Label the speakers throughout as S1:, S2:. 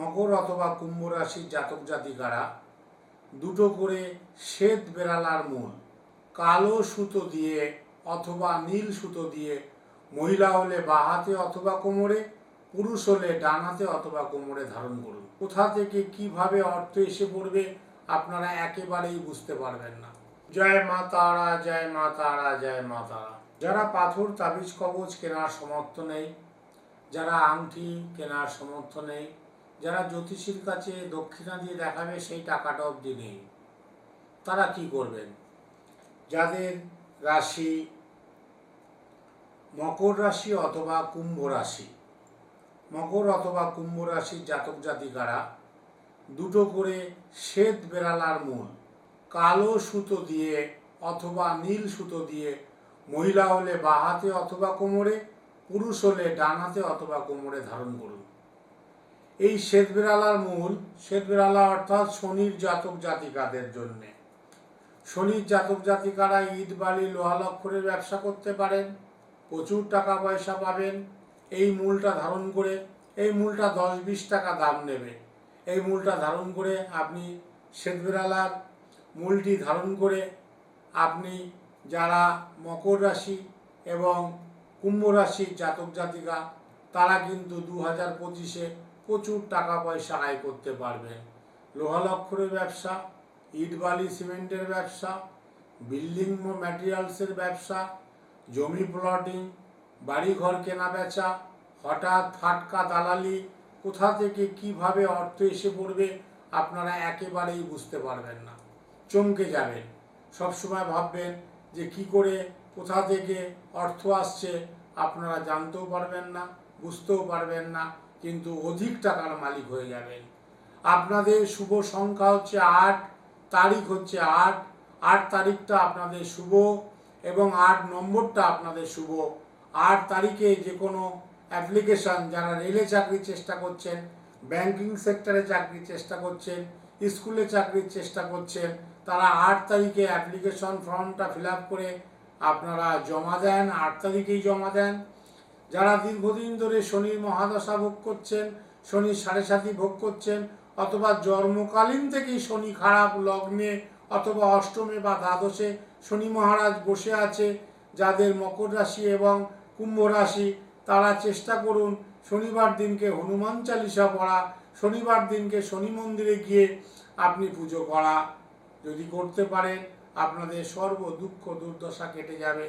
S1: মকর অথবা কুম্ভ রাশির জাতক জাতিকারা দুটো করে শ্বেত বেড়ালার মূল, কালো সুতো দিয়ে অথবা নীল সুতো দিয়ে, মহিলা হলে বাঁ হাতে অথবা কোমরে, পুরুষ হলে ডান হাতে অথবা কোমরে ধারণ করুন। কোথা থেকে কীভাবে অর্থ এসে পড়বে আপনারা একেবারেই বুঝতে পারবেন না। জয় মা তারা, জয় মা তারা, জয় মা তারা। যারা পাথর, তাবিজ, কবচ কেনার সমর্থ নেই, যারা আংটি কেনার সমর্থ নেই যারা জ্যোতিষীর কাছে দক্ষিণা দিয়ে দেখাবে সেই টাকাটা অবধি নেই। তারা কি করবেন? যাদের রাশি মকর রাশি অথবা কুম্ভ রাশি, মকর অথবা কুম্ভ রাশির জাতক জাতিকারা দুটো করে শ্বেত বেড়ালার মূল, কালো সুতো দিয়ে অথবা নীল সুতো দিয়ে, মহিলা হলে বাঁ হাতে অথবা কোমরে, পুরুষ হলে ডান হাতে অথবা কোমরে ধারণ করুন। এই শ্বেত বিড়ালার মূল শ্বেত বিড়ালা অর্থাৎ শনির জাতক জাতিকাদের জন্যে। শনির জাতক জাতিকারা ইট, বালি, লোহা লক্ষরের ব্যবসা করতে পারেন, প্রচুর টাকা পয়সা পাবেন। এই মূলটা ধারণ করে, এই মূলটা দশ বিশ টাকা দাম নেবে। এই মূলটা ধারণ করে আপনি শ্বেত বিড়ালার মূলটি ধারণ করে আপনি যারা মকর রাশি এবং কুম্ভ রাশির জাতক জাতিকা, তারা কিন্তু দু হাজার পঁচিশে প্রচুর টাকা পয়সা আয় করতে পারবেন লোহা লক্ষরের ব্যবসা, ইট বালি সিমেন্টের ব্যবসা, বিল্ডিং ম্যাটেরিয়ালসের ব্যবসা, জমি প্লটিং বাড়ি ঘর কেনা বেচা, হঠাৎ ফাটকা দালালি, কোথা থেকে কীভাবে অর্থ এসে পড়বে আপনারা একেবারেই বুঝতে পারবেন না। চমকে যাবেন। সবসময় ভাববেন যে কি করে, কোথা থেকে অর্থ আসছে আপনারা জানতেও পারবেন না, বুঝতেও পারবেন না। কিন্তু অধিক টাকার মালিক হয়ে যাবেন। আপনাদের শুভ সংখ্যা হচ্ছে আট, তারিখ হচ্ছে আট। আট তারিখটা আপনাদের শুভ এবং আট নম্বরটা আপনাদের শুভ। আট তারিখে যে কোনো অ্যাপ্লিকেশান যারা রেলে চাকরির চেষ্টা করছেন, ব্যাংকিং সেক্টরে চাকরির চেষ্টা করছেন, স্কুলে চাকরির চেষ্টা করছেন, তারা আট তারিখে অ্যাপ্লিকেশন ফর্মটা ফিল করে আপনারা জমা দেন, আট তারিখেই জমা দেন। যারা দীর্ঘদিন ধরে শনির মহাদশা ভোগ করছেন শনির সাড়ে সাতি ভোগ করছেন, অথবা জন্মকালীন থেকেই শনি খারাপ লগ্নে অথবা অষ্টমে বা দ্বাদশে শনি মহারাজ বসে আছে, যাদের মকর রাশি এবং কুম্ভ রাশি, তারা চেষ্টা করুন শনিবার দিনকে হনুমান চালিসা পড়া, শনিবার দিনকে শনি মন্দিরে গিয়ে আপনি পুজো করা। যদি করতে পারেন, আপনাদের সর্ব দুঃখ দুর্দশা কেটে যাবে।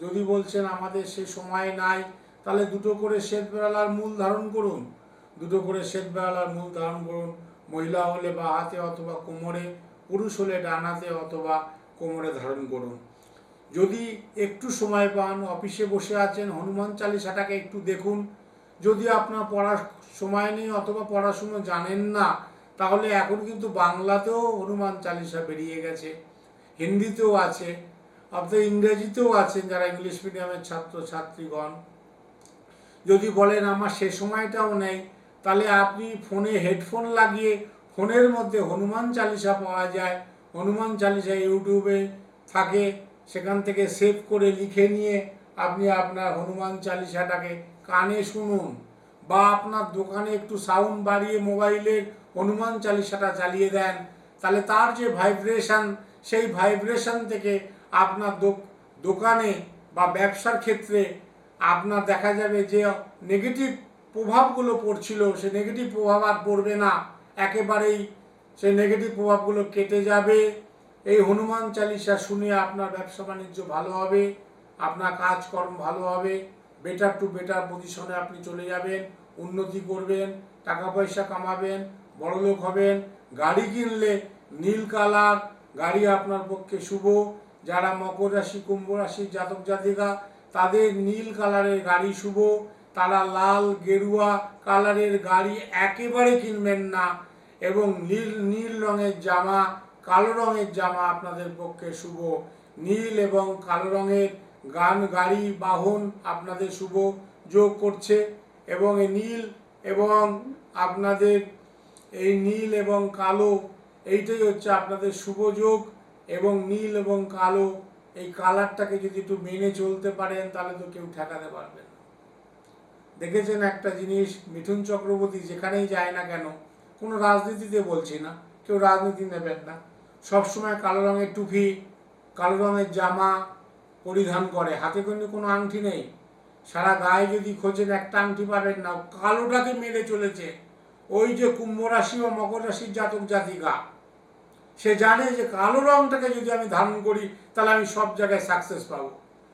S1: যদি বলছেন, আমাদের সে সময় নাই তাহলে দুটো করে শ্বেত বেড়ালার মূল ধারণ করুন। দুটো করে শ্বেত বেড়ালার মূল ধারণ করুন। মহিলা হলে বা হাতে অথবা কোমরে, পুরুষ হলে ডান হাতে অথবা কোমরে ধারণ করুন। যদি একটু সময় পান, অফিসে বসে আছেন, হনুমান চালিসাটাকে একটু দেখুন। যদি আপনার পড়ার সময় নেই অথবা পড়াশুনো জানেন না, তাহলে এখন কিন্তু বাংলাতেও হনুমান চালিসা বেরিয়ে গেছে। হিন্দিতেও আছে। আপনার ইংরেজিতেও আছেন যারা ইংলিশ মিডিয়ামের ছাত্র ছাত্রীগণ যদি বলেন আমার সে সময়টাও নেই, তাহলে আপনি ফোনে হেডফোন লাগিয়ে ফোনের মধ্যে হনুমান চালিসা পাওয়া যায়। হনুমান চালিসা ইউটিউবে থাকে, সেখান থেকে সেভ করে লিখে নিয়ে আপনি আপনার হনুমান চালিসাটাকে কানে শুনুন বা আপনার দোকানে একটু সাউন্ড বাড়িয়ে মোবাইলের হনুমান চালিসাটা চালিয়ে দেন, তাহলে তার যে ভাইব্রেশন সেই ভাইব্রেশন থেকে আপনার দোকানে বা ব্যবসার ক্ষেত্রে আপনার দেখা যাবে যে নেগেটিভ প্রভাবগুলো পড়ছিল, সে নেগেটিভ প্রভাব আর পড়বে না। একেবারেই সেই নেগেটিভ প্রভাবগুলো কেটে যাবে। এই হনুমান চালিসা শুনে আপনার ব্যবসা বাণিজ্য ভালো হবে, আপনার কাজকর্ম ভালো হবে বেটার টু বেটার পজিশনে আপনি চলে যাবেন, উন্নতি করবেন, টাকা পয়সা কামাবেন বড়লোক হবেন, গাড়ি কিনলে নীল কালার, গাড়ি আপনার পক্ষে শুভ। যারা মকর রাশি, কুম্ভ রাশির জাতক জাতিকা তাদের নীল কালারের গাড়ি শুভ, তারা লাল, গেরুয়া কালারের গাড়ি একেবারে কিনবেন না এবং নীল নীল রঙের জামা, কালো রঙের জামা আপনাদের পক্ষে শুভ। নীল এবং কালো রঙের গান, গাড়ি, বাহন আপনাদের শুভ যোগ করছে এবং এই নীল এবং আপনাদের এই নীল এবং কালো, এইটাই হচ্ছে আপনাদের শুভ যোগ এবং নীল এবং কালো এই কালারটাকে যদি একটু মেনে চলতে পারেন, তাহলে তো কেউ ঠেকাতে পারবে না। দেখেছেন একটা জিনিস মিঠুন চক্রবর্তী যেখানেই যায় না কেন, কোনো রাজনীতিতে বলছি না, কেউ রাজনীতি নেবেন না। সবসময় কালো রঙের টুপি, কালো রঙের জামা পরিধান করে। হাতে কিন্তু কোনো আংটি নেই। সারা গায়ে যদি খোঁজেন, একটা আংটি পাবেন না। কালোটাকে মেরে চলেছে। ওই যে কুম্ভ রাশি ও মকর রাশির জাতক জাতিকা সে জানে যে কালো রংটাকে যদি আমি ধারণ করি, তাহলে আমি সব জায়গায় সাকসেস পাবো।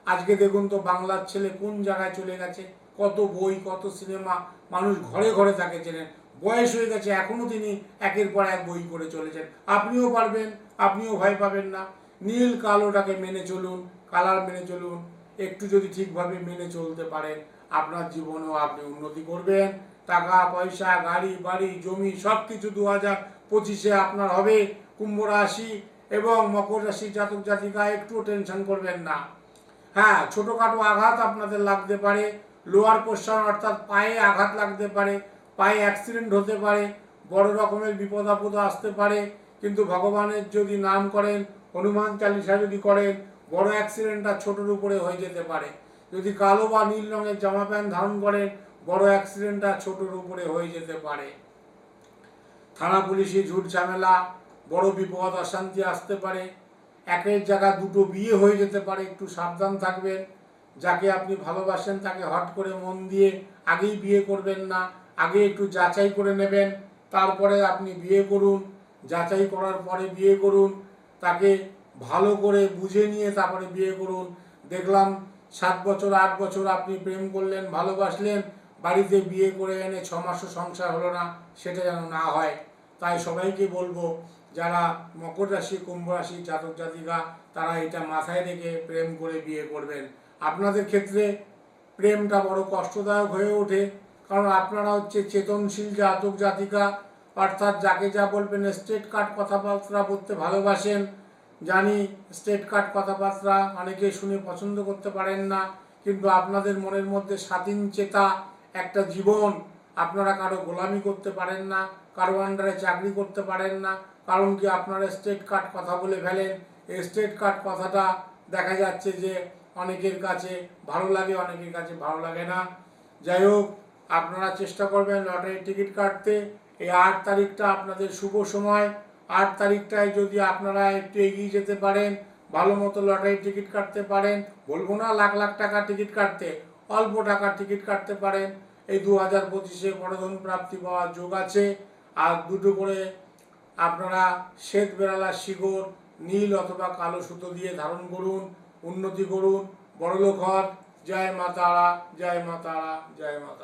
S1: আজকে দেখুন তো বাংলার ছেলে কোন জায়গায় চলে গেছে, কত বই, কত সিনেমা মানুষ ঘরে ঘরে তাকে চেনেন। বয়স হয়ে গেছে এখনও তিনি একের পর এক বই করে চলেছেন। আপনিও পারবেন, আপনিও ভয় পাবেন না। নীল কালোটাকে মেনে চলুন কালার মেনে চলুন, একটু যদি ঠিকভাবে মেনে চলতে পারেন, আপনার জীবনেও আপনি উন্নতি করবেন। টাকা, পয়সা, গাড়ি, বাড়ি, জমি সব কিছু দু হাজার পঁচিশে আপনার হবে। কুম্ভ রাশি এবং মকর রাশি জাতক জাতিকা, একটুও টেনশন করবেন না। হ্যাঁ ছোটোখাটো আঘাত আপনাদের লাগতে পারে লোয়ার পোর্শন অর্থাৎ পায়ে আঘাত লাগতে পারে, পায়ে অ্যাক্সিডেন্ট হতে পারে, বড় রকমের বিপদ আপদ আসতে পারে, কিন্তু ভগবানের যদি নাম করেন, হনুমান চালিসা যদি করেন, বড় অ্যাক্সিডেন্টটা ছোটোর উপরে হয়ে যেতে পারে। যদি কালো বা নীল রঙের জামা প্যান্ট ধারণ করেন, বড় অ্যাক্সিডেন্টটা ছোটোর উপরে হয়ে যেতে পারে। থানা পুলিশে ঝুট ঝামেলা বড় বিপদ অশান্তি আসতে পারে। একের জায়গা দুটো বিয়ে হয়ে যেতে পারে, একটু সাবধান থাকবেন। যাকে আপনি ভালোবাসেন তাকে হট করে মন দিয়ে আগেই বিয়ে করবেন না, আগে একটু যাচাই করে নেবেন, তারপরে আপনি বিয়ে করুন, যাচাই করার পরে বিয়ে করুন, তাকে ভালো করে বুঝে নিয়ে তারপরে বিয়ে করুন। দেখলাম সাত বছর, আট বছর আপনি প্রেম করলেন, ভালোবাসলেন, বাড়িতে বিয়ে করে এনে ছ মাসও সংসার হলো না, সেটা যেন না হয়। তাই সবাইকে বলব যারা মকর রাশি, কুম্ভ রাশি জাতক জাতিকা, তারা এটা মাথায় রেখে প্রেম করে বিয়ে করবেন। আপনাদের ক্ষেত্রে প্রেমটা বড় কষ্টদায়ক হয়ে ওঠে, কারণ আপনারা হচ্ছে চেতনশীল জাতক জাতিকা, অর্থাৎ যাকে যা বলবেন স্টেট কার্ড কথাবার্তা বলতে ভালোবাসেন। জানি স্টেট কার্ড কথাবার্তা অনেকে শুনে পছন্দ করতে পারেন না, কিন্তু আপনাদের মনের মধ্যে স্বাধীন চেতা একটা জীবন আপনারা কারও গোলামি করতে পারেন না, কারও আন্ডারে চাকরি করতে পারেন না কারণ কি আপনারা স্টেট কার্ড কথা বলে ফেলেন। এই স্টেট কার্ড কথাটা দেখা যাচ্ছে যে অনেকের কাছে ভালো লাগে, অনেকের কাছে ভালো লাগে না। যাই হোক, আপনারা চেষ্টা করবেন লটারির টিকিট কাটতে। এই আট তারিখটা আপনাদের শুভ সময়। আট তারিখটায় যদি আপনারা একটু এগিয়ে যেতে পারেন, ভালো মতো লটারির টিকিট কাটতে পারেন, বলব না লাখ লাখ টাকা টিকিট কাটতে, অল্প টাকার টিকিট কাটতে পারেন। এই দু হাজার পঁচিশে বড়ধন প্রাপ্তি পাওয়ার যোগ আছে। আর দুটো করে আপনারা শ্বেত বেড়ালা শিকড়, নীল অথবা কালো সুতো দিয়ে ধারণ করুন, উন্নতি করুন। বড়লোক হন। জয় মা তারা, জয় মা তারা, জয় মা